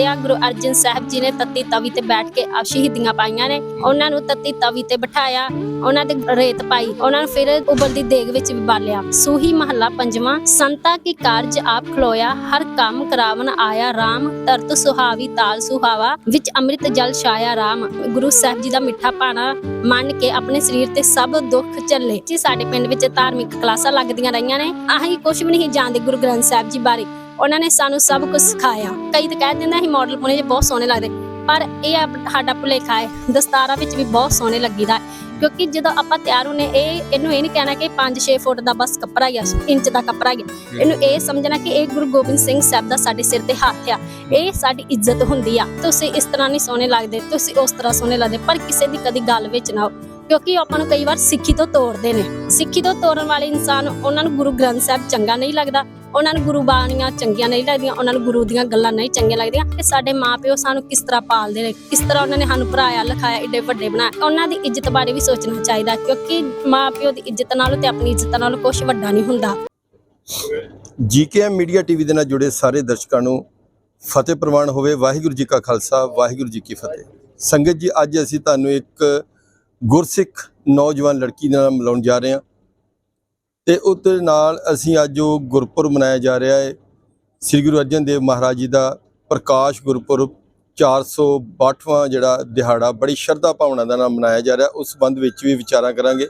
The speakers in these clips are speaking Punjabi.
ਤੇ ਆ। ਗੁਰੂ ਅਰਜਨ ਸਾਹਿਬ ਜੀ ਨੇ ਤੱਤੀ ਤਵੀ ਤੇ ਬੈਠ ਕੇ ਆ ਸ਼ਹੀਦੀਆਂ ਪਾਈਆਂ ਨੇ। ਉਹਨਾਂ ਨੂੰ ਤੱਤੀ ਤਵੀ ਤੇ ਬਿਠਾਇਆ, ਉਹਨਾਂ ਦੇ ਰੇਤ ਪਾਈ, ਉਹਨਾਂ ਨੂੰ ਫਿਰ ਉਬਲਦੀ ਦੇਗ ਵਿੱਚ ਵੀ ਬਾਲਿਆ। ਸੂਹੀ ਮਹੱਲਾ ਪੰਜਵਾਂ, ਸੰਤਾ ਕੀ ਕਾਰਜ ਆਪ ਖਲੋਇਆ, ਹਰ ਕੰਮ ਕਰਾਵਨ ਆਇਆ RAM ਤਰਤ ਸੁਹਾਵੀ, ਤਾਲ ਸੁਹਾਵਾ, ਵਿੱਚ ਅੰਮ੍ਰਿਤ ਜਲ ਛਾਇਆ RAM ਗੁਰੂ ਸਾਹਿਬ ਜੀ ਦਾ ਮਿੱਠਾ ਪਾਣਾ ਮੰਨ ਕੇ ਆਪਣੇ ਸਰੀਰ ਤੇ ਸਭ ਦੁੱਖ ਝੱਲੇ। ਜੀ, ਸਾਡੇ ਪਿੰਡ ਵਿੱਚ ਧਾਰਮਿਕ ਕਲਾਸਾਂ ਲੱਗਦੀਆਂ ਰਹੀਆਂ ਨੇ। ਆਹੀ ਕੁਝ ਵੀ ਨਹੀਂ ਜਾਣਦੇ ਗੁਰੂ ਗ੍ਰੰਥ ਸਾਹਿਬ ਜੀ ਬਾਰੇ। ਉਹਨਾਂ ਨੇ ਸਾਨੂੰ ਸਭ ਕੁਝ ਸਿਖਾਇਆ। ਕਈ ਤਾਂ ਕਹਿ ਦਿੰਦੇ ਅਸੀਂ ਮਾਡਲ ਪੁਣੇ ਜੇ ਬਹੁਤ ਸੋਹਣੇ ਲੱਗਦੇ। ਪਰ ਇਹ ਸਾਡਾ ਭੁਲੇਖਾ ਹੈ, ਦਸਤਾਰਾਂ ਵਿੱਚ ਵੀ ਬਹੁਤ ਸੋਹਣੇ ਲੱਗੀਦਾ ਹੈ। ਕਿਉਂਕਿ ਜਦੋਂ ਆਪਾਂ ਤਿਆਰ ਹੁੰਨੇ ਇਹ ਇਹਨੂੰ ਇਹ ਨਹੀਂ ਕਹਿਣਾ ਕਿ 5-6 ਫੁੱਟ ਦਾ ਬਸ ਕੱਪੜਾ ਹੀ ਆ, ਇੰਚ ਦਾ ਕੱਪੜਾ ਹੀ ਇਹਨੂੰ ਇਹ ਸਮਝਣਾ ਕਿ ਇਹ ਗੁਰੂ ਗੋਬਿੰਦ ਸਿੰਘ ਸਾਹਿਬ ਦਾ ਸਾਡੇ ਸਿਰ ਤੇ ਹੱਥ ਆ। ਇਹ ਸਾਡੀ ਇੱਜ਼ਤ ਹੁੰਦੀ ਆ। ਤੁਸੀਂ ਇਸ ਤਰ੍ਹਾਂ ਨਹੀਂ ਸੋਹਣੇ ਲੱਗਦੇ, ਤੁਸੀਂ ਉਸ ਤਰ੍ਹਾਂ ਸੋਹਣੇ ਲੱਗਦੇ, ਪਰ ਕਿਸੇ ਦੀ ਕਦੀ ਗੱਲ ਵਿੱਚ ਨਾ ਆਓ। ਕਿਉਂਕਿ ਉਹ ਆਪਾਂ ਨੂੰ ਕਈ ਵਾਰ ਸਿੱਖੀ ਤੋਂ ਤੋੜਦੇ ਨੇ। ਸਿੱਖੀ ਤੋਂ ਤੋੜਨ ਵਾਲੇ ਇਨਸਾਨ, ਉਹਨਾਂ ਨੂੰ ਗੁਰੂ ਗ੍ਰੰਥ ਸਾਹਿਬ ਚੰਗਾ ਨਹੀਂ ਲੱਗਦਾ। ਉਹਨਾਂ ਨੂੰ ਗੁਰੂ ਬਾਣੀਆਂ ਚੰਗੀਆਂ ਨਹੀਂ ਲੱਗਦੀਆਂ, ਉਹਨਾਂ ਨੂੰ ਗੁਰੂ ਦੀਆਂ ਗੱਲਾਂ ਨਹੀਂ ਚੰਗੀਆਂ ਲੱਗਦੀਆਂ। ਕਿ ਸਾਡੇ ਮਾਪਿਓ ਸਾਨੂੰ ਕਿਸ ਤਰ੍ਹਾਂ ਪਾਲਦੇ ਨੇ, ਕਿਸ ਤਰ੍ਹਾਂ ਉਹਨਾਂ ਨੇ ਸਾਨੂੰ ਪੜਾਇਆ ਲਿਖਾਇਆ, ਏਡੇ ਵੱਡੇ ਬਣਾਇਆ। ਉਹਨਾਂ ਦੀ ਇੱਜ਼ਤ ਬਾਰੇ ਵੀ ਸੋਚਣਾ ਚਾਹੀਦਾ, ਕਿਉਂਕਿ ਮਾਪਿਓ ਦੀ ਇੱਜ਼ਤ ਨਾਲੋਂ ਤੇ ਆਪਣੀ ਇੱਜ਼ਤ ਨਾਲੋਂ ਕੁਝ ਵੱਡਾ ਨਹੀਂ ਹੁੰਦਾ। ਜੀਕੇਐਮ ਮੀਡੀਆ ਟੀਵੀ ਦੇ ਨਾਲ ਜੁੜੇ ਸਾਰੇ ਦਰਸ਼ਕਾਂ ਨੂੰ ਫਤਿਹ ਪ੍ਰਵਾਨ ਹੋਵੇ। ਵਾਹਿਗੁਰੂ ਜੀ ਕਾ ਖਾਲਸਾ, ਵਾਹਿਗੁਰੂ ਜੀ ਕੀ ਫਤਿਹ। ਸੰਗਤ ਜੀ, ਅੱਜ ਅਸੀਂ ਤੁਹਾਨੂੰ ਇੱਕ ਗੁਰਸਿੱਖ ਨੌਜਵਾਨ ਲੜਕੀ ਨਾਲ ਮਿਲਾਉਣ ਜਾ ਰਹੇ ਹਾਂ। ਤੇ ਉਹਦੇ ਨਾਲ ਅਸੀਂ ਅੱਜ ਜੋ ਗੁਰਪੁਰਬ ਮਨਾਇਆ ਜਾ ਰਿਹਾ ਹੈ। ਸ੍ਰੀ ਗੁਰੂ ਅਰਜਨ ਦੇਵ ਮਹਾਰਾਜ ਜੀ ਦਾ ਪ੍ਰਕਾਸ਼ ਗੁਰਪੁਰਬ 462ਵਾਂ ਜਿਹੜਾ ਦਿਹਾੜਾ ਬੜੀ ਸ਼ਰਧਾ ਭਾਵਨਾ ਦੇ ਨਾਲ ਮਨਾਇਆ ਜਾ ਰਿਹਾ। ਉਸ ਸੰਬੰਧ ਵਿੱਚ ਵੀ ਵਿਚਾਰਾਂ ਕਰਾਂਗੇ।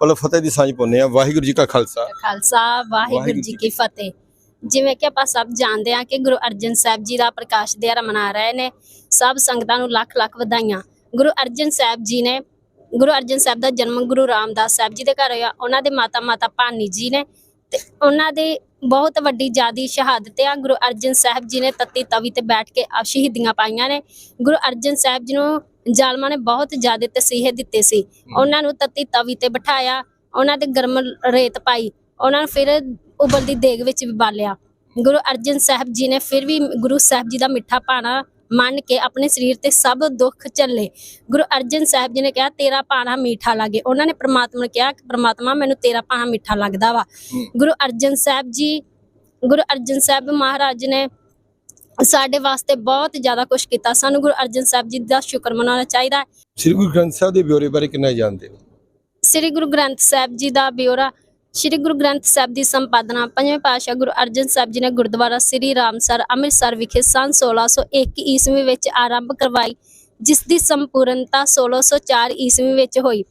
ਪਹਿਲਾਂ ਫਤਿਹ ਦੀ ਸਾਂਝ ਪਾਉਂਦੇ ਹਾਂ। ਵਾਹਿਗੁਰੂ ਜੀ ਕਾ ਖਾਲਸਾ। ਖਾਲਸਾ ਵਾਹਿਗੁਰੂ ਜੀ ਕੀ ਫਤਿਹ। ਜਿਵੇਂ ਕਿ ਆਪਾਂ ਸਭ ਜਾਣਦੇ ਹਾਂ ਕਿ ਗੁਰੂ ਅਰਜਨ ਸਾਹਿਬ ਜੀ ਦਾ ਪ੍ਰਕਾਸ਼ ਦਿਹਾੜਾ ਮਨਾ ਰਹੇ ਨੇ। ਸਭ ਸੰਗਤਾਂ ਨੂੰ ਲੱਖ ਲੱਖ ਵਧਾਈਆਂ। ਗੁਰੂ ਅਰਜਨ ਸਾਹਿਬ ਜੀ ਨੇ ਗੁਰੂ ਅਰਜਨ ਸਾਹਿਬ ਦਾ ਜਨਮ ਗੁਰੂ ਰਾਮਦਾਸ ਸਾਹਿਬ ਜੀ ਦੇ ਘਰ ਹੋਇਆ। ਉਹਨਾਂ ਦੇ ਮਾਤਾ ਮਾਤਾ ਭਾਨੀ ਜੀ ਨੇ ਤੇ ਉਹਨਾਂ ਦੇ ਬਹੁਤ ਵੱਡੀ ਜਾਦੀ ਸ਼ਹਾਦਤ ਆ। ਗੁਰੂ ਅਰਜਨ ਸਾਹਿਬ ਜੀ ਨੇ ਤੱਤੀ ਤਵੀ ਤੇ ਬੈਠ ਕੇ ਆ ਸ਼ਹੀਦੀਆਂ ਪਾਈਆਂ ਨੇ। ਗੁਰੂ ਅਰਜਨ ਸਾਹਿਬ ਜੀ ਨੂੰ ਜ਼ਾਲਮਾਂ ਨੇ ਬਹੁਤ ਜ਼ਿਆਦਾ ਤਸੀਹੇ ਦਿੱਤੇ ਸੀ। ਉਹਨਾਂ ਨੂੰ ਤੱਤੀ ਤਵੀ ਤੇ ਬਿਠਾਇਆ ਉਹਨਾਂ ਦੇ ਗਰਮ ਰੇਤ ਪਾਈ ਉਹਨਾਂ ਨੂੰ ਫਿਰ ਉਬਲਦੀ ਦੇਗ ਵਿੱਚ ਵੀ ਬਾਲਿਆ। ਗੁਰੂ ਅਰਜਨ ਸਾਹਿਬ ਜੀ ਨੇ ਫਿਰ ਵੀ ਗੁਰੂ ਸਾਹਿਬ ਜੀ ਦਾ ਮਿੱਠਾ ਪਾਣਾ ਮੰਨ ਕੇ ਆਪਣੇ ਸਰੀਰ ਤੇ ਸਭ ਦੁੱਖ ਝੱਲੇ। ਗੁਰੂ ਅਰਜਨ ਸਾਹਿਬ ਜੀ ਨੇ ਕਿਹਾ ਤੇਰਾ ਪਾਣਾ ਮੀਠਾ ਲੱਗੇ। ਉਹਨਾਂ ਨੇ ਪ੍ਰਮਾਤਮਾ ਨੂੰ ਕਿਹਾ ਕਿ ਪ੍ਰਮਾਤਮਾ ਮੈਨੂੰ ਤੇਰਾ ਪਾਣਾ ਮਿੱਠਾ ਲੱਗਦਾ ਵਾ। ਗੁਰੂ ਅਰਜਨ ਸਾਹਿਬ ਜੀ ਗੁਰੂ ਅਰਜਨ ਸਾਹਿਬ ਮਹਾਰਾਜ ਨੇ ਸਾਡੇ ਵਾਸਤੇ ਬਹੁਤ ਜ਼ਿਆਦਾ ਕੁਝ ਕੀਤਾ। ਸਾਨੂੰ ਗੁਰੂ ਅਰਜਨ ਸਾਹਿਬ ਜੀ ਦਾ ਸ਼ੁਕਰ ਮਨਾਉਣਾ ਚਾਹੀਦਾ ਹੈ। ਸ੍ਰੀ ਗੁਰੂ ਗ੍ਰੰਥ ਸਾਹਿਬ ਦੇ ਬਿਉਰੇ ਬਾਰੇ ਕਿੰਨਾ ਜਾਣਦੇ ਹੋ? ਸ੍ਰੀ ਗੁਰੂ ਗ੍ਰੰਥ ਸਾਹਿਬ ਜੀ ਦਾ ਬਿਉਰਾ ਸ੍ਰੀ ਗੁਰੂ ਗ੍ਰੰਥ ਸਾਹਿਬ ਦੀ ਸੰਪਾਦਨਾ, ਪੰਜਵੇਂ ਪਾਤਸ਼ਾਹ ਗੁਰੂ ਅਰਜਨ ਸਾਹਿਬ ਜੀ ਨੇ ਗੁਰਦੁਆਰਾ ਸ੍ਰੀ ਰਾਮਸਰ ਅੰਮ੍ਰਿਤਸਰ ਵਿਖੇ ਸੰਨ 1601 ਈਸਵੀ ਵਿੱਚ ਆਰੰਭ ਕਰਵਾਈ, ਜਿਸ ਦੀ ਸੰਪੂਰਨਤਾ 1604 ਈਸਵੀ ਵਿੱਚ ਹੋਈ।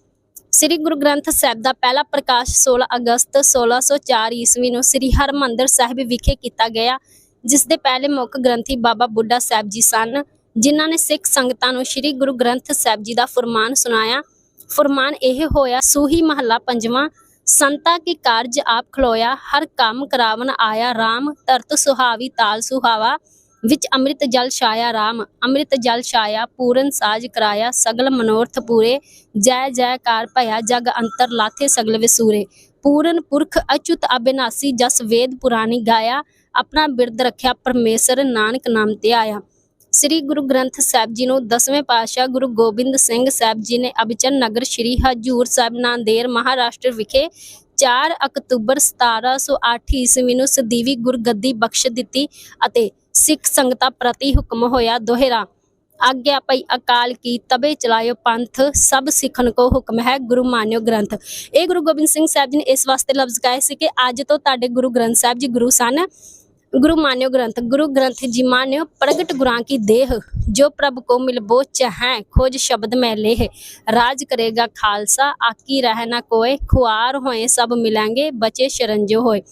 ਸ੍ਰੀ ਗੁਰੂ ਗ੍ਰੰਥ ਸਾਹਿਬ ਦਾ ਪਹਿਲਾ ਪ੍ਰਕਾਸ਼ 16 ਅਗਸਤ 1604 ਈਸਵੀ ਨੂੰ ਸ੍ਰੀ ਹਰਮੰਦਰ ਸਾਹਿਬ ਵਿਖੇ ਕੀਤਾ ਗਿਆ, ਜਿਸ ਦੇ ਪਹਿਲੇ ਮੁੱਖ ਗ੍ਰੰਥੀ ਬਾਬਾ ਬੁੱਢਾ ਸਾਹਿਬ ਜੀ ਸਨ, ਜਿਨ੍ਹਾਂ ਨੇ ਸਿੱਖ ਸੰਗਤਾਂ ਨੂੰ ਸ੍ਰੀ ਗੁਰੂ ਗ੍ਰੰਥ ਸਾਹਿਬ ਜੀ ਦਾ ਫਰਮਾਨ ਸੁਣਾਇਆ। ਫਰਮਾਨ ਇਹ ਹੋਇਆ, ਸੂਹੀ ਮਹੱਲਾ ਪੰਜਵਾਂ ਸੰਤਾ ਕੀ ਕਾਰਜ ਆਪ ਖਲੋਇਆ, ਹਰ ਕੰਮ ਕਰਾਵਨ ਆਇਆ RAM ਧਰਤ ਸੁਹਾਵੀ, ਤਾਲ ਸੁਹਾਵਾ, ਵਿੱਚ ਅੰਮ੍ਰਿਤ ਜਲ ਛਾਇਆ RAM ਅੰਮ੍ਰਿਤ ਜਲ ਛਾਇਆ, ਪੂਰਨ ਸਾਜ ਕਰਾਇਆ, ਸਗਲ ਮਨੋਰਥ ਪੂਰੇ, ਜੈ ਜੈਕਾਰ ਭਇਆ ਜਗ ਅੰਤਰ ਲਾਥੇ ਸਗਲ ਵਿਸੂਰੇ। ਪੂਰਨ ਪੁਰਖ ਅਚੁਤ ਅਬਿਨਾਸੀ, ਜਸ ਵੇਦ ਪੁਰਾਣੀ ਗਾਇਆ, ਆਪਣਾ ਬਿਰਦ ਰੱਖਿਆ ਪਰਮੇਸ਼ਰ ਨਾਨਕ ਨਾਮ ਤੇ ਆਇਆ। ਸ੍ਰੀ ਗੁਰੂ ਗ੍ਰੰਥ ਸਾਹਿਬ ਜੀ ਨੂੰ ਦਸਵੇਂ ਪਾਤਸ਼ਾਹ ਗੁਰੂ ਗੋਬਿੰਦ ਸਿੰਘ ਸਾਹਿਬ ਜੀ ਨੇ ਅਬਚਨ ਨਗਰ ਸ੍ਰੀ ਹਜੂਰ ਸਾਹਿਬ ਨਾਂਦੇੜ ਮਹਾਰਾਸ਼ਟਰ ਵਿਖੇ 4 ਅਕਤੂਬਰ 1708 ਈਸਵੀ ਨੂੰ ਸਦੀਵੀ ਗੁਰਗੱਦੀ ਬਖਸ਼ ਦਿੱਤੀ ਅਤੇ ਸਿੱਖ ਸੰਗਤਾਂ ਪ੍ਰਤੀ ਹੁਕਮ ਹੋਇਆ ਦੋਹਰਾ। ਆਗਿਆ ਪਈ ਅਕਾਲ ਕੀ ਤਬੇ ਚਲਾਇਓ ਪੰਥ, ਸਭ ਸਿੱਖਣ ਕੋ ਹੁਕਮ ਹੈ ਗੁਰੂ ਮਾਨਿਓ ਗ੍ਰੰਥ। ਇਹ ਗੁਰੂ ਗੋਬਿੰਦ ਸਿੰਘ ਸਾਹਿਬ ਜੀ ਨੇ ਇਸ ਵਾਸਤੇ ਲਫ਼ਜ਼ ਗਾਏ ਸੀ ਕਿ ਅੱਜ ਤੋਂ ਤੁਹਾਡੇ ਗੁਰੂ ਗ੍ਰੰਥ ਸਾਹਿਬ ਜੀ ਗੁਰੂ ਸਨ। गुरु मान्यो ग्रंथ गुरु ग्रंथ जी मान्यो प्रगट गुरां की देह जो प्रभु को मिलबो चाहे खोज शब्द में लेह राज करेगा खालसा आकी रह ना कोय खुआर होए सब मिलेंगे बचे शरंजो होए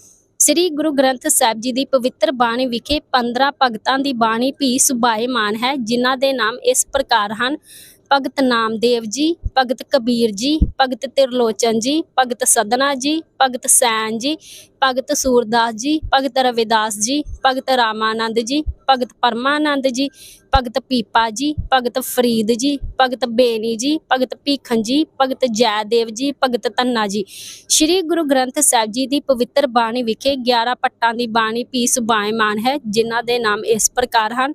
ਸ੍ਰੀ ਗੁਰੂ ਗ੍ਰੰਥ ਸਾਹਿਬ ਜੀ ਦੀ ਪਵਿੱਤਰ ਬਾਣੀ ਵਿਖੇ 15 ਭਗਤਾਂ ਦੀ ਬਾਣੀ ਵੀ ਸੁਭਾਏਮਾਨ ਹੈ ਜਿਨ੍ਹਾਂ ਦੇ ਨਾਮ ਇਸ ਪ੍ਰਕਾਰ ਹਨ ਭਗਤ ਨਾਮਦੇਵ ਜੀ ਭਗਤ ਕਬੀਰ ਜੀ ਭਗਤ ਤਿਰਲੋਚਨ ਜੀ ਭਗਤ ਸਦਨਾ ਜੀ ਭਗਤ ਸੈਨ ਜੀ ਭਗਤ ਸੂਰਦਾਸ ਜੀ ਭਗਤ ਰਵਿਦਾਸ ਜੀ ਭਗਤ ਰਾਮਾਨੰਦ ਜੀ ਭਗਤ ਪਰਮਾਨੰਦ ਜੀ ਭਗਤ ਪੀਪਾ ਜੀ ਭਗਤ ਫਰੀਦ ਜੀ ਭਗਤ ਬੇਨੀ ਜੀ ਭਗਤ ਭੀਖਨ ਜੀ ਭਗਤ ਜੈਦੇਵ ਜੀ ਭਗਤ ਧੰਨਾ ਜੀ ਸ੍ਰੀ ਗੁਰੂ ਗ੍ਰੰਥ ਸਾਹਿਬ ਜੀ ਦੀ ਪਵਿੱਤਰ ਬਾਣੀ ਵਿਖੇ 11 ਪੱਟਾਂ ਦੀ ਬਾਣੀ ਵੀ ਸੁਭਾਏਮਾਨ ਹੈ ਜਿਨ੍ਹਾਂ ਦੇ ਨਾਮ ਇਸ ਪ੍ਰਕਾਰ ਹਨ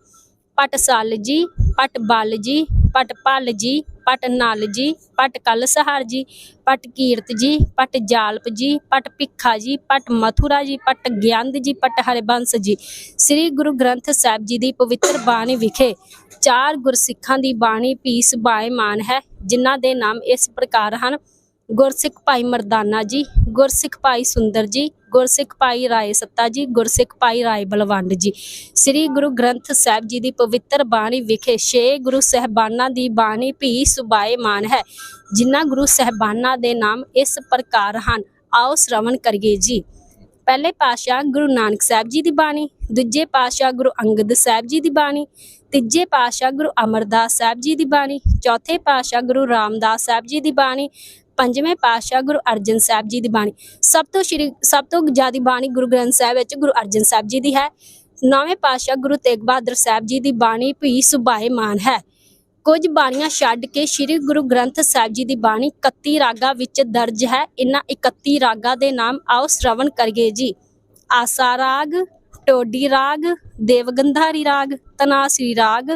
ਪਟ ਸਲ ਜੀ ਪਟ ਬਲ ਜੀ ਪਟ ਭੱਲ ਜੀ ਪਟ ਨਲ ਜੀ ਪਟ ਕਲਸਹਾਰ ਜੀ ਪਟ ਕੀਰਤ ਜੀ ਪਟ ਜਾਲਪ ਜੀ ਪਟ ਭਿੱਖਾ ਜੀ ਪਟ ਮਥੁਰਾ ਜੀ ਪਟ ਗਿਆੰਦ ਜੀ ਪਟ ਹਰਿਬੰਸ ਜੀ ਸ੍ਰੀ ਗੁਰੂ ਗ੍ਰੰਥ ਸਾਹਿਬ ਜੀ ਦੀ ਪਵਿੱਤਰ ਬਾਣੀ ਵਿਖੇ ਚਾਰ ਗੁਰਸਿੱਖਾਂ ਦੀ ਬਾਣੀ ਪੀਸ ਬਾਏਮਾਨ ਹੈ ਜਿਨ੍ਹਾਂ ਦੇ ਨਾਮ ਇਸ ਪ੍ਰਕਾਰ ਹਨ ਗੁਰਸਿੱਖ ਭਾਈ ਮਰਦਾਨਾ ਜੀ, ਗੁਰਸਿੱਖ ਭਾਈ ਸੁੰਦਰ ਜੀ, ਗੁਰਸਿੱਖ ਭਾਈ ਰਾਏ ਸੱਤਾ ਜੀ, ਗੁਰਸਿੱਖ ਭਾਈ ਰਾਏ ਬਲਵੰਡ ਜੀ। ਸ੍ਰੀ ਗੁਰੂ ਗ੍ਰੰਥ ਸਾਹਿਬ ਜੀ ਦੀ ਪਵਿੱਤਰ ਬਾਣੀ ਵਿਖੇ ਛੇ ਗੁਰੂ ਸਹਿਬਾਨਾਂ ਦੀ ਬਾਣੀ ਵੀ ਸੁਭਾਏਮਾਨ ਹੈ, ਜਿਨ੍ਹਾਂ ਗੁਰੂ ਸਹਿਬਾਨਾਂ ਦੇ ਨਾਮ ਇਸ ਪ੍ਰਕਾਰ ਹਨ। ਆਓ ਸ਼ਰਵਣ ਕਰੀਏ ਜੀ। ਪਹਿਲੇ ਪਾਤਸ਼ਾਹ ਗੁਰੂ ਨਾਨਕ ਸਾਹਿਬ ਜੀ ਦੀ ਬਾਣੀ, ਦੂਜੇ ਪਾਤਸ਼ਾਹ ਗੁਰੂ ਅੰਗਦ ਸਾਹਿਬ ਜੀ ਦੀ ਬਾਣੀ, ਤੀਜੇ ਪਾਤਸ਼ਾਹ ਗੁਰੂ ਅਮਰਦਾਸ ਸਾਹਿਬ ਜੀ ਦੀ ਬਾਣੀ, ਚੌਥੇ ਪਾਤਸ਼ਾਹ ਗੁਰੂ ਰਾਮਦਾਸ ਸਾਹਿਬ ਜੀ ਦੀ ਬਾਣੀ ਪੰਜਵੇਂ ਪਾਤਸ਼ਾਹ ਗੁਰੂ ਅਰਜਨ ਸਾਹਿਬ ਜੀ ਦੀ ਬਾਣੀ। ਸਭ ਤੋਂ ਸ਼੍ਰੀ, ਸਭ ਤੋਂ ਜ਼ਿਆਦਾ ਬਾਣੀ ਗੁਰੂ ਗ੍ਰੰਥ ਸਾਹਿਬ ਵਿੱਚ ਗੁਰੂ ਅਰਜਨ ਸਾਹਿਬ ਜੀ ਦੀ ਹੈ। ਨੌਵੇਂ ਪਾਤਸ਼ਾਹ ਗੁਰੂ ਤੇਗ ਬਹਾਦਰ ਸਾਹਿਬ ਜੀ ਦੀ ਬਾਣੀ ਵੀ ਸੁਭਾਏਮਾਨ ਹੈ। ਕੁਝ ਬਾਣੀਆਂ ਛੱਡ ਕੇ ਸ੍ਰੀ ਗੁਰੂ ਗ੍ਰੰਥ ਸਾਹਿਬ ਜੀ ਦੀ ਬਾਣੀ 31 ਰਾਗਾਂ ਵਿੱਚ ਦਰਜ ਹੈ। ਇਹਨਾਂ 31 ਰਾਗਾਂ ਦੇ ਨਾਮ ਆਓ ਸ਼੍ਰਵਣ ਕਰੀਏ ਜੀ। ਆਸਾ ਰਾਗ ਟੋਡੀ ਰਾਗ, ਦੇਵਗੰਧਾਰੀ ਰਾਗ, ਤਨਾਸਰੀ ਰਾਗ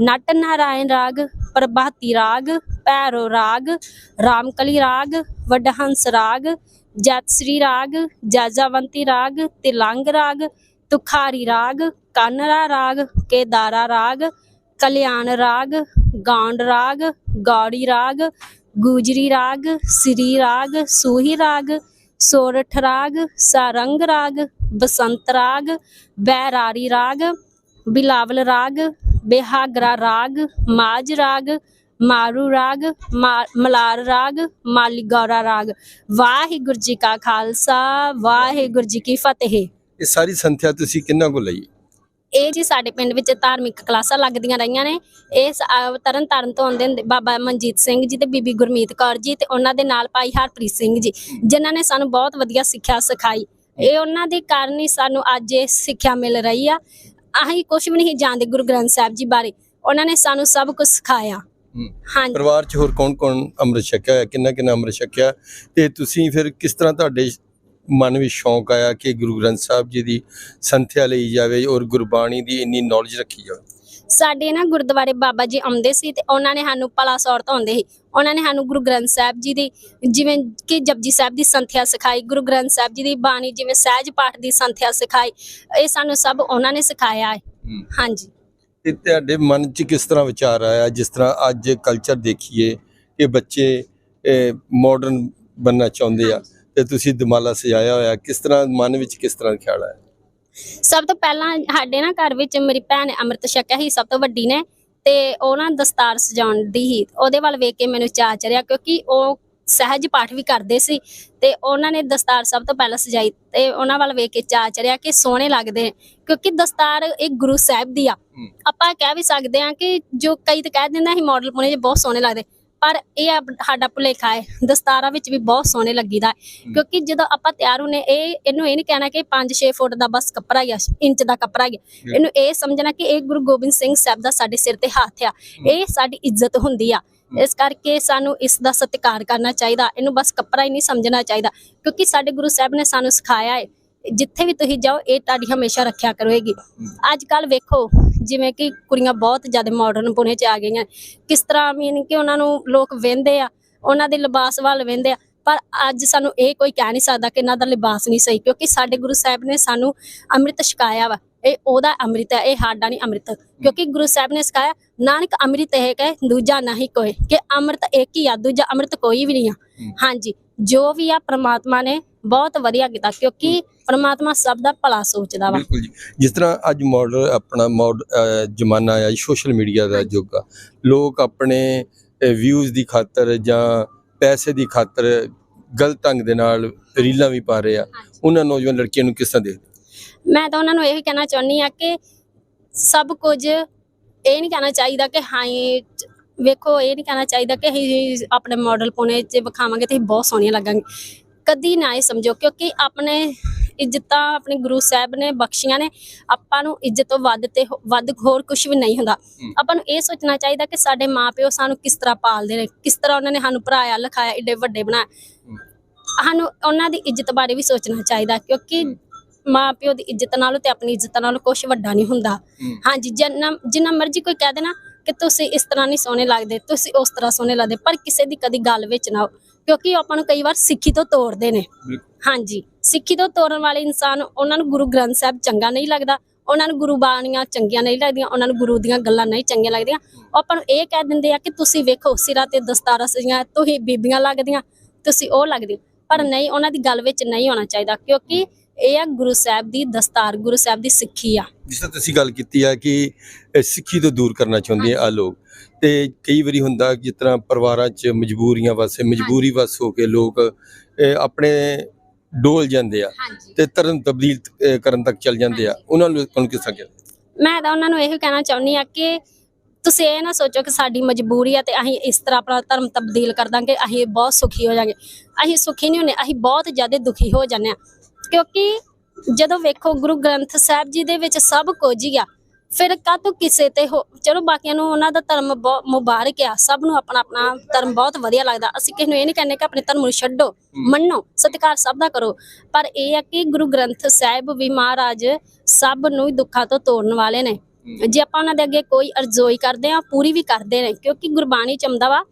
ਨਟ ਨਾਰਾਇਣ ਰਾਗ, ਪ੍ਰਭਾਤੀ ਰਾਗ, ਭੈਰੋ ਰਾਗ, ਰਾਮਕਲੀ ਰਾਗ, ਵਡਹੰਸ ਰਾਗ, ਜਤਸ੍ਰੀ ਰਾਗ, ਜਾਜਾਵੰਤੀ ਰਾਗ, ਤਿਲੰਗ ਰਾਗ, ਤੁਖਾਰੀ ਰਾਗ, ਕਾਨਰਾ ਰਾਗ, ਕੇਦਾਰਾ ਰਾਗ, ਕਲਿਆਣ ਰਾਗ, ਗਾਂਡ ਰਾਗ, ਗੌੜੀ ਰਾਗ, ਗੁਜਰੀ ਰਾਗ, ਸ੍ਰੀ ਰਾਗ, ਸੂਹੀ ਰਾਗ ਸੋਰਠ ਰਾਗ ਸਾਰੰਗ ਰਾਗ, ਬਸੰਤ ਰਾਗ, ਬੈਰਾਰੀ ਰਾਗ, ਬਿਲਾਵਲ ਰਾਗ, ਬਿਹਾਗਰਾ ਰਾਗ ਮਾਜ ਰਾਗ, ਮਾਰੂ ਰਾਗ, ਮਾ- ਮਲਾਰ ਰਾਗ, ਮਾਲੀਗੌਰਾ ਰਾਗ। ਵਾਹਿਗੁਰੂ ਜੀ ਕਾ ਖਾਲਸਾ, ਵਾਹਿਗੁਰੂ ਜੀ ਕੀ ਫਤਿਹ। ਇਹ ਸਾਰੀ ਸੰਥਿਆ ਤੁਸੀਂ ਕਿੰਨਾ ਕੋ ਲਈ? ਇਹ ਜੀ ਸਾਡੇ ਪਿੰਡ ਵਿੱਚ ਧਾਰਮਿਕ ਕਲਾਸਾਂ ਲੱਗਦੀਆਂ ਰਹੀਆਂ ਨੇ। ਇਹ ਤਰਨ ਤਾਰਨ ਤੋਂ ਆਉਂਦੇ ਨੇ ਬਾਬਾ ਮਨਜੀਤ ਸਿੰਘ ਜੀ ਤੇ ਬੀਬੀ ਗੁਰਮੀਤ ਕੌਰ ਜੀ ਤੇ ਉਹਨਾਂ ਦੇ ਨਾਲ ਭਾਈ ਹਰਪ੍ਰੀਤ ਸਿੰਘ ਜੀ ਜਿਨ੍ਹਾਂ ਨੇ ਸਾਨੂੰ ਬਹੁਤ ਵਧੀਆ ਸਿੱਖਿਆ ਸਿਖਾਈ। ਇਹ ਉਹਨਾਂ ਦੇ ਕਾਰਨ ਹੀ ਸਾਨੂੰ ਅੱਜ ਇਹ ਸਿੱਖਿਆ ਮਿਲ ਰਹੀ ਆ। ਅਸੀਂ ਕੁਝ ਵੀ ਨਹੀਂ ਜਾਣਦੇ ਗੁਰੂ ਗ੍ਰੰਥ ਸਾਹਿਬ ਜੀ ਬਾਰੇ। ਉਹਨਾਂ ਨੇ ਸਾਨੂੰ ਸਭ ਕੁਝ ਸਿਖਾਇਆ। ਹਾਂਜੀ। ਪਰਿਵਾਰ 'ਚ ਹੋਰ ਕੌਣ-ਕੌਣ ਅੰਮ੍ਰਿਤ ਛਕਿਆ ਕਿੰਨਾ ਕਿੰਨਾ ਅੰਮ੍ਰਿਤ ਛਕਿਆ? ਤੇ ਤੁਸੀਂ ਫਿਰ ਕਿਸ ਤਰ੍ਹਾਂ ਤੁਹਾਡੇ ਮਨ ਵਿੱਚ ਸ਼ੌਂਕ ਆਇਆ ਕਿ ਗੁਰੂ ਗ੍ਰੰਥ ਸਾਹਿਬ ਜੀ ਦੀ ਸੰਥਿਆ ਲਈ ਜਾਵੇ ਔਰ ਗੁਰਬਾਣੀ ਦੀ ਇੰਨੀ ਨੌਲੇਜ ਰੱਖੀ ਜਾਵੇ। ਸਾਡੇ ਨਾ ਗੁਰਦੁਆਰੇ ਬਾਬਾ ਜੀ ਆਉਂਦੇ ਸੀ ਤੇ ਉਹਨਾਂ ਨੇ ਸਾਨੂੰ ਪਲਾ ਸੌਰ ਤੋਂ ਆਉਂਦੇ ਸੀ। ਉਹਨਾਂ ਨੇ ਸਾਨੂੰ ਗੁਰੂ ਗ੍ਰੰਥ ਸਾਹਿਬ ਜੀ ਦੀ ਜਿਵੇਂ ਕਿ ਜਪਜੀ ਸਾਹਿਬ ਦੀ ਸੰਥਿਆ ਸਿਖਾਈ ਗੁਰੂ ਗ੍ਰੰਥ ਸਾਹਿਬ ਜੀ ਦੀ ਬਾਣੀ ਜਿਵੇਂ ਸਹਿਜ ਪਾਠ ਦੀ ਸੰਥਿਆ ਸਿਖਾਈ ਇਹ ਸਾਨੂੰ ਸਭ ਉਹਨਾਂ ਨੇ ਸਿਖਾਇਆ ਹੈ। ਹਾਂਜੀ। ਤੇ ਤੁਹਾਡੇ ਮਨ 'ਚ ਕਿਸ ਤਰ੍ਹਾਂ ਵਿਚਾਰ ਆਇਆ ਜਿਸ ਤਰ੍ਹਾਂ ਅੱਜ ਕਲਚਰ ਦੇਖੀਏ ਕਿ ਬੱਚੇ ਮਾਡਰਨ ਬੰਨਣਾ ਚਾਹੁੰਦੇ ਆ? ਤੇ ਤੁਸੀਂ ਦਮਾਲਾ ਸਜਾਇਆ ਹੋਇਆ ਕਿਸ ਤਰ੍ਹਾਂ ਮਨ ਵਿੱਚ ਕਿਸ ਤਰ੍ਹਾਂ ਖਿਆਲ ਆਇਆ? ਸਭ ਤੋਂ ਪਹਿਲਾਂ ਸਾਡੇ ਨਾ ਘਰ ਵਿੱਚ ਮੇਰੀ ਭੈਣ ਨੇ ਅੰਮ੍ਰਿਤ ਛਕਿਆ ਸੀ ਸਭ ਤੋਂ ਵੱਡੀ ਨੇ ਤੇ ਉਹ ਨਾ ਦਸਤਾਰ ਸਜਾਉਣ ਦੀ ਸੀ। ਉਹਦੇ ਵੱਲ ਵੇਖ ਕੇ ਮੈਨੂੰ ਚਾਅ ਚੜਿਆ ਕਿਉਂਕਿ ਉਹ ਸਹਿਜ ਪਾਠ ਵੀ ਕਰਦੇ ਸੀ ਤੇ ਉਹਨਾਂ ਨੇ ਦਸਤਾਰ ਸਭ ਤੋਂ ਪਹਿਲਾਂ ਸਜਾਈ ਤੇ ਉਹਨਾਂ ਵੱਲ ਵੇਖ ਕੇ ਚਾਅ ਚੜਿਆ ਕਿ ਸੋਹਣੇ ਲੱਗਦੇ ਕਿਉਂਕਿ ਦਸਤਾਰ ਇੱਕ ਗੁਰੂ ਸਾਹਿਬ ਦੀ ਆ। ਆਪਾਂ ਕਹਿ ਵੀ ਸਕਦੇ ਆ ਕਿ ਜੋ ਕਈ ਤਾਂ ਕਹਿ ਦਿੰਦਾ ਸੀ ਮਾਡਲ ਪੁਣੇ ਜੇ ਬਹੁਤ ਸੋਹਣੇ ਲੱਗਦੇ। ਪਰ ਇਹ ਆਪ- ਸਾਡਾ ਭੁਲੇਖਾ ਹੈ। ਦਸਤਾਰਾਂ ਵਿੱਚ ਵੀ ਬਹੁਤ ਸੋਹਣੇ ਲੱਗੀਦਾ। ਕਿਉਂਕਿ ਜਦੋਂ ਆਪਾਂ ਤਿਆਰ ਹੁੰਨੇ ਇਹ ਇਹਨੂੰ ਇਹ ਨਹੀਂ ਕਹਿਣਾ ਕਿ 5-6 ਫੁੱਟ ਦਾ ਬਸ ਕੱਪੜਾ ਹੀ ਆ ਇੰਚ ਦਾ ਕੱਪੜਾ ਹੀ ਆ। ਇਹਨੂੰ ਇਹ ਸਮਝਣਾ ਕਿ ਇਹ ਗੁਰੂ ਗੋਬਿੰਦ ਸਿੰਘ ਸਾਹਿਬ ਦਾ ਸਾਡੇ ਸਿਰ ਤੇ ਹੱਥ ਆ। ਇਹ ਸਾਡੀ ਇੱਜ਼ਤ ਹੁੰਦੀ ਆ। ਇਸ ਕਰਕੇ ਸਾਨੂੰ ਇਸ ਦਾ ਸਤਿਕਾਰ ਕਰਨਾ ਚਾਹੀਦਾ। ਇਹਨੂੰ ਬਸ ਕੱਪੜਾ ਹੀ ਨਹੀਂ ਸਮਝਣਾ ਚਾਹੀਦਾ। ਕਿਉਂਕਿ ਸਾਡੇ ਗੁਰੂ ਸਾਹਿਬ ਨੇ ਸਾਨੂੰ ਸਿਖਾਇਆ ਹੈ ਜਿੱਥੇ ਵੀ ਤੁਸੀਂ ਜਾਓ ਇਹ ਤੁਹਾਡੀ ਹਮੇਸ਼ਾ ਰੱਖਿਆ ਕਰੇਗੀ। ਅੱਜ ਕੱਲ ਵੇਖੋ ਜਿਵੇਂ ਕਿ ਕੁੜੀਆਂ ਬਹੁਤ ਜ਼ਿਆਦਾ ਮਾਡਰਨ ਪੁਣੇ ਚ ਆ ਗਈਆਂ। ਕਿਸ ਤਰ੍ਹਾਂ ਮੀਨ ਕਿ ਉਹਨਾਂ ਨੂੰ ਲੋਕ ਵਹਿੰਦੇ ਆ ਉਹਨਾਂ ਦੇ ਲਿਬਾਸ ਵੱਲ ਵਹਿੰਦੇ ਆ ਪਰ ਅੱਜ ਸਾਨੂੰ ਇਹ ਕੋਈ ਕਹਿ ਨਹੀਂ ਸਕਦਾ ਕਿ ਇਹਨਾਂ ਦਾ ਲਿਬਾਸ ਨਹੀਂ ਸਹੀ ਕਿਉਂਕਿ ਸਾਡੇ ਗੁਰੂ ਸਾਹਿਬ ਨੇ ਸਾਨੂੰ ਅੰਮ੍ਰਿਤ ਛਕਾਇਆ ਵਾ। ਇਹ ਉਹਦਾ ਅੰਮ੍ਰਿਤ ਹੈ ਇਹ ਸਾਡਾ ਨਹੀਂ ਅੰਮ੍ਰਿਤ। ਕਿਉਂਕਿ ਗੁਰੂ ਸਾਹਿਬ ਨੇ ਸਿਖਾਇਆ ਨਾਨਕ ਅੰਮ੍ਰਿਤ ਹੈ ਕਿ ਦੂਜਾ ਨਹੀਂ ਕੋਈ ਕਿ ਅੰਮ੍ਰਿਤ ਇੱਕ ਹੀ ਆ ਦੂਜਾ ਅੰਮ੍ਰਿਤ ਕੋਈ ਵੀ ਨਹੀਂ ਆ। ਹਾਂਜੀ ਜੋ ਵੀ ਆ ਪ੍ਰਮਾਤਮਾ ਨੇ ਬਹੁਤ ਵਧੀਆ ਕੀਤਾ ਕਿਉਂਕਿ ਪ੍ਰਮਾਤਮਾ ਸਭ ਦਾ ਭਲਾ ਸੋਚਦਾ ਵਾ। ਬਿਲਕੁਲ ਜੀ। ਜਿਸ ਤਰ੍ਹਾਂ ਅੱਜ ਮਾਡਲ ਆਪਣਾ ਮੋਡ ਜ਼ਮਾਨਾ ਆ ਸੋਸ਼ਲ ਮੀਡੀਆ ਦਾ ਯੁੱਗ ਆ। ਲੋਕ ਆਪਣੇ ਵਿਊਜ਼ ਦੀ ਖਾਤਰ ਜਾਂ ਪੈਸੇ ਦੀ ਖਾਤਰ ਗਲਤ ਢੰਗ ਦੇ ਨਾਲ ਰੀਲਾਂ ਵੀ ਪਾ ਰਹੇ ਆ। ਉਹਨਾਂ ਨੌਜਵਾਨ ਲੜਕੀਆਂ ਨੂੰ ਕਿਸ ਤਰ੍ਹਾਂ ਦੇਖਦੇ ਮੈਂ ਤਾਂ ਉਹਨਾਂ ਨੂੰ ਇਹ ਕਹਿਣਾ ਚਾਹੁੰਦੀ ਆ ਕਿ ਸਭ ਕੁਝ ਇਹ ਨਹੀਂ ਕਹਿਣਾ ਚਾਹੀਦਾ ਕਿ ਹਾਂ ਵੇਖੋ ਇਹ ਨਹੀਂ ਕਹਿਣਾ ਚਾਹੀਦਾ ਕਿ ਅਸੀਂ ਆਪਣੇ ਮਾਡਲ ਪੁਣੇ ਚ ਵਿਖਾਵਾਂਗੇ ਤੇ ਬਹੁਤ ਸੋਹਣੀਆਂ ਲੱਗਾਂਗੇ। ਕਦੀ ਨਾ ਇਹ ਸਮਝੋ ਕਿਉਂਕਿ ਆਪਣੇ ਇੱਜ਼ਤਾਂ ਆਪਣੇ ਗੁਰੂ ਸਾਹਿਬ ਨੇ ਬਖਸ਼ੀਆਂ ਨੇ ਆਪਾਂ ਨੂੰ ਇੱਜ਼ਤ ਤੋਂ ਵੱਧ ਤੇ ਵੱਧ ਹੋਰ ਕੁਝ ਵੀ ਨਹੀਂ ਹੁੰਦਾ। ਆਪਾਂ ਨੂੰ ਇਹ ਸੋਚਣਾ ਚਾਹੀਦਾ ਕਿ ਸਾਡੇ ਮਾਪਿਓ ਸਾਨੂੰ ਕਿਸ ਤਰ੍ਹਾਂ ਪਾਲਦੇ ਨੇ ਕਿਸ ਤਰ੍ਹਾਂ ਉਹਨਾਂ ਨੇ ਸਾਨੂੰ ਪੜਾਇਆ ਲਿਖਾਇਆ ਏਡੇ ਵੱਡੇ ਬਣਾਇਆ। ਸਾਨੂੰ ਉਹਨਾਂ ਦੀ ਇੱਜ਼ਤ ਬਾਰੇ ਵੀ ਸੋਚਣਾ ਚਾਹੀਦਾ ਕਿਉਂਕਿ ਮਾਪਿਓ ਦੀ ਇੱਜ਼ਤ ਨਾਲੋਂ ਤੇ ਆਪਣੀ ਇੱਜ਼ਤ ਨਾਲੋਂ ਕੁਝ ਵੱਡਾ ਨਹੀਂ ਹੁੰਦਾ। ਹਾਂਜੀ ਜਿੰਨਾ ਜਿੰਨਾ ਮਰਜ਼ੀ ਕੋਈ ਕਹਿ ਦੇਣਾ ਕਿ ਤੁਸੀਂ ਇਸ ਤਰ੍ਹਾਂ ਨਹੀਂ ਸੋਹਣੇ ਲੱਗਦੇ ਤੁਸੀਂ ਉਸ ਤਰ੍ਹਾਂ ਸੋਹਣੇ ਲੱਗਦੇ ਪਰ ਕਿਸੇ ਦੀ ਕਦੀ ਗੱਲ ਵਿੱਚ ਨਾ ਆਓ ਕਿਉਂਕਿ ਆਪਾਂ ਨੂੰ ਕਈ ਵਾਰ ਸਿੱਖੀ ਤੋਂ ਤੋੜਦੇ ਨੇ। ਹਾਂਜੀ ਸਿੱਖੀ ਤੋਂ ਤੋੜਨ ਵਾਲੇ ਇਨਸਾਨ ਉਹਨਾਂ ਨੂੰ ਗੁਰੂ ਗ੍ਰੰਥ ਸਾਹਿਬ ਚੰਗਾ ਨਹੀਂ ਲੱਗਦਾ ਉਹਨਾਂ ਨੂੰ ਗੁਰੂ ਬਾਣੀਆਂ ਚੰਗੀਆਂ ਨਹੀਂ ਲੱਗਦੀਆਂ ਉਹਨਾਂ ਨੂੰ ਗੁਰੂ ਦੀਆਂ ਗੱਲਾਂ ਨਹੀਂ ਚੰਗੀਆਂ ਲੱਗਦੀਆਂ। ਉਹ ਆਪਾਂ ਨੂੰ ਇਹ ਕਹਿ ਦਿੰਦੇ ਆ ਕਿ ਤੁਸੀਂ ਵੇਖੋ ਸਿਰਾਂ ਤੇ ਦਸਤਾਰਾਂ ਸਜੀਆਂ ਤੁਸੀਂ ਬੀਬੀਆਂ ਲੱਗਦੀਆਂ ਤੁਸੀਂ ਉਹ ਲੱਗਦੇ ਪਰ ਨਹੀਂ ਉਹਨਾਂ ਦੀ ਗੱਲ ਵਿੱਚ ਨਹੀਂ ਹੋਣਾ ਚਾਹੀਦਾ ਕਿਉਂਕਿ ਇਹ ਆ ਗੁਰੂ ਸਾਹਿਬ ਦੀ ਦਸਤਾਰ ਗੁਰੂ ਸਾਹਿਬ ਦੀ ਸਿੱਖੀ ਆ। ਜਿਸ ਤਰ੍ਹਾਂ ਤੁਸੀਂ ਗੱਲ ਕੀਤੀ ਆ ਕਿ ਸਿੱਖੀ ਤੋਂ ਦੂਰ ਕਰਨਾ ਚਾਹੁੰਦੇ ਆ ਲੋਕ ਤੇ ਕਈ ਵਾਰੀ ਹੁੰਦਾ ਕਿ ਜਿਸ ਤਰ੍ਹਾਂ ਪਰਿਵਾਰਾਂ 'ਚ ਮਜਬੂਰੀਆਂ ਵਾਸਤੇ ਮਜਬੂਰੀ ਵਸ ਹੋ ਕੇ ਲੋਕ ਆਪਣੇ ਡੋਲ ਜਾਂਦੇ ਆ ਤੇ ਧਰਮ ਤਬਦੀਲ ਕਰਨ ਤੱਕ ਚੱਲ ਜਾਂਦੇ ਆ। ਉਹਨਾਂ ਨੂੰ ਕਿਸ ਤਰ੍ਹਾਂ ਮੈਂ ਤਾਂ ਉਹਨਾਂ ਨੂੰ ਇਹੋ ਕਹਿਣਾ ਚਾਹੁੰਦੀ ਆ ਕਿ ਤੁਸੀਂ ਇਹ ਨਾ ਸੋਚੋ ਕਿ ਸਾਡੀ ਮਜਬੂਰੀ ਆ ਤੇ ਅਸੀਂ ਇਸ ਤਰ੍ਹਾਂ ਆਪਣਾ ਧਰਮ ਤਬਦੀਲ ਕਰ ਦਾਂਗੇ ਅਸੀਂ ਬਹੁਤ ਸੁਖੀ ਹੋ ਜਾਾਂਗੇ। ਅਸੀਂ ਸੁਖੀ ਨਹੀਂ ਹੁੰਦੇ ਅਸੀਂ ਬਹੁਤ ਜ਼ਿਆਦਾ ਦੁਖੀ ਹੋ ਜਾਂਦੇ ਆ। ਕਿਉਂਕਿ ਜਦੋਂ ਵੇਖੋ ਗੁਰੂ ਗ੍ਰੰਥ ਸਾਹਿਬ ਜੀ ਦੇ ਵਿੱਚ ਸਭ ਕੁਝ ਹੀ ਆ ਫਿਰ ਕਾਹਤੋਂ ਕਿਸੇ ਤੇ ਹੋ ਚਲੋ ਬਾਕੀਆਂ ਨੂੰ ਉਹਨਾਂ ਦਾ ਧਰਮ ਬਹੁਤ ਮੁਬਾਰਕ ਆ ਸਭ ਨੂੰ ਆਪਣਾ ਆਪਣਾ ਧਰਮ ਬਹੁਤ ਵਧੀਆ ਲੱਗਦਾ। ਅਸੀਂ ਕਿਸੇ ਨੂੰ ਇਹ ਨਹੀਂ ਕਹਿੰਦੇ ਕਿ ਆਪਣੇ ਧਰਮ ਨੂੰ ਛੱਡੋ ਮੰਨੋ ਸਤਿਕਾਰ ਸਭ ਦਾ ਕਰੋ ਪਰ ਇਹ ਆ ਕਿ ਗੁਰੂ ਗ੍ਰੰਥ ਸਾਹਿਬ ਵੀ ਮਹਾਰਾਜ ਸਭ ਨੂੰ ਦੁੱਖਾਂ ਤੋਂ ਤੋੜਨ ਵਾਲੇ ਨੇ। ਜੇ ਆਪਾਂ ਉਹਨਾਂ ਦੇ ਅੱਗੇ ਕੋਈ ਅਰਜ਼ੋਈ ਕਰਦੇ ਆ ਪੂਰੀ ਵੀ ਕਰਦੇ ਨੇ ਕਿਉਂਕਿ ਗੁਰਬਾਣੀ ਚ ਆਉਂਦਾ ਵਾ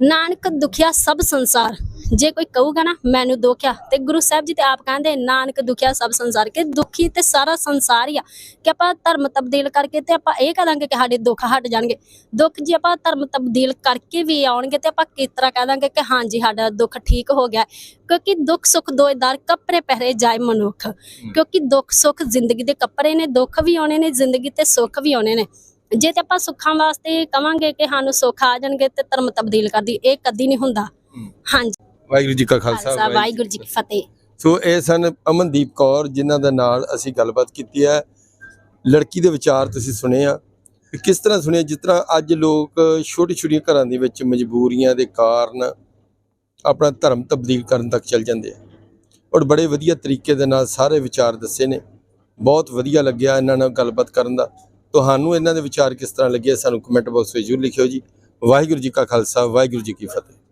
ਨਾਨਕ ਦੁਖਿਆ ਸਭ ਸੰਸਾਰ। ਜੇ ਕੋਈ ਕਹੂਗਾ ਨਾ ਮੈਨੂੰ ਦੁਖਿਆ ਤੇ ਗੁਰੂ ਸਾਹਿਬ ਜੀ ਤੇ ਆਪ ਕਹਿੰਦੇ ਨਾਨਕ ਦੁਖਿਆ ਸਭ ਸੰਸਾਰ ਕਿ ਦੁਖੀ ਤੇ ਸਾਰਾ ਸੰਸਾਰ ਹੀ ਆ। ਕਿ ਆਪਾਂ ਧਰਮ ਤਬਦੀਲ ਕਰਕੇ ਤੇ ਆਪਾਂ ਇਹ ਕਹਾਂਗੇ ਕਿ ਸਾਡੇ ਦੁੱਖ ਹਟ ਜਾਣਗੇ। ਦੁੱਖ ਜੇ ਆਪਾਂ ਧਰਮ ਤਬਦੀਲ ਕਰਕੇ ਵੀ ਆਉਣਗੇ ਤੇ ਆਪਾਂ ਕਿਸ ਤਰ੍ਹਾਂ ਕਹਾਂਗੇ ਕਿ ਹਾਂਜੀ ਸਾਡਾ ਦੁੱਖ ਠੀਕ ਹੋ ਗਿਆ। ਕਿਉਂਕਿ ਦੁੱਖ ਸੁੱਖ ਦੋਏ ਦਰ ਕੱਪੜੇ ਪਹਿਰੇ ਜਾਏ ਮਨੁੱਖ। ਕਿਉਂਕਿ ਦੁੱਖ ਸੁੱਖ ਜ਼ਿੰਦਗੀ ਦੇ ਕੱਪੜੇ ਨੇ ਦੁੱਖ ਵੀ ਆਉਣੇ ਨੇ ਜ਼ਿੰਦਗੀ ਤੇ ਸੁੱਖ ਵੀ ਆਉਣੇ ਨੇ। ਜੇ ਤੇ ਆਪਾਂ ਸੁੱਖਾਂ ਵਾਸਤੇ ਕਵਾਂਗੇ ਕਿ ਸਾਨੂੰ ਸੁੱਖ ਆ ਜਾਣਗੇ ਤੇ ਧਰਮ ਤਬਦੀਲ ਕਰਦੀ ਇਹ ਕਦੀ ਨਹੀਂ ਹੁੰਦਾ। ਹਾਂਜੀ। ਵਾਹਿਗੁਰੂ ਜੀ ਕਾ ਖਾਲਸਾ ਵਾਹਿਗੁਰੂ ਜੀ ਕੀ ਫਤਿਹ। ਸੋ ਇਹ ਸਨ ਅਮਨਦੀਪ ਕੌਰ ਜਿਨ੍ਹਾਂ ਦੇ ਨਾਲ ਅਸੀਂ ਗੱਲਬਾਤ ਕੀਤੀ ਹੈ। ਲੜਕੀ ਦੇ ਵਿਚਾਰ ਤੁਸੀਂ ਸੁਣੇ ਆ। ਵੀ ਕਿਸ ਤਰ੍ਹਾਂ ਸੁਣੇ? ਜਿਸ ਤਰ੍ਹਾਂ ਅੱਜ ਲੋਕ ਛੋਟੀ ਛੋਟੀਆਂ ਘਰਾਂ ਦੇ ਵਿੱਚ ਮਜਬੂਰੀਆਂ ਦੇ ਕਾਰਨ ਆਪਣਾ ਧਰਮ ਤਬਦੀਲ ਕਰਨ ਤੱਕ ਚੱਲ ਜਾਂਦੇ ਆ। ਔਰ ਬੜੇ ਵਧੀਆ ਤਰੀਕੇ ਦੇ ਨਾਲ ਸਾਰੇ ਵਿਚਾਰ ਦੱਸੇ ਨੇ। ਬਹੁਤ ਵਧੀਆ ਲੱਗਿਆ ਇਹਨਾਂ ਨਾਲ ਗੱਲਬਾਤ ਕਰਨ ਦਾ। ਤੁਹਾਨੂੰ ਇਹਨਾਂ ਦੇ ਵਿਚਾਰ ਕਿਸ ਤਰ੍ਹਾਂ ਲੱਗੇ ਸਾਨੂੰ ਕਮੈਂਟ ਬਾਕਸ ਵਿੱਚ ਜ਼ਰੂਰ ਲਿਖਿਓ ਜੀ। ਵਾਹਿਗੁਰੂ ਜੀ ਕਾ ਖਾਲਸਾ ਵਾਹਿਗੁਰੂ ਜੀ ਕੀ ਫਤਿਹ।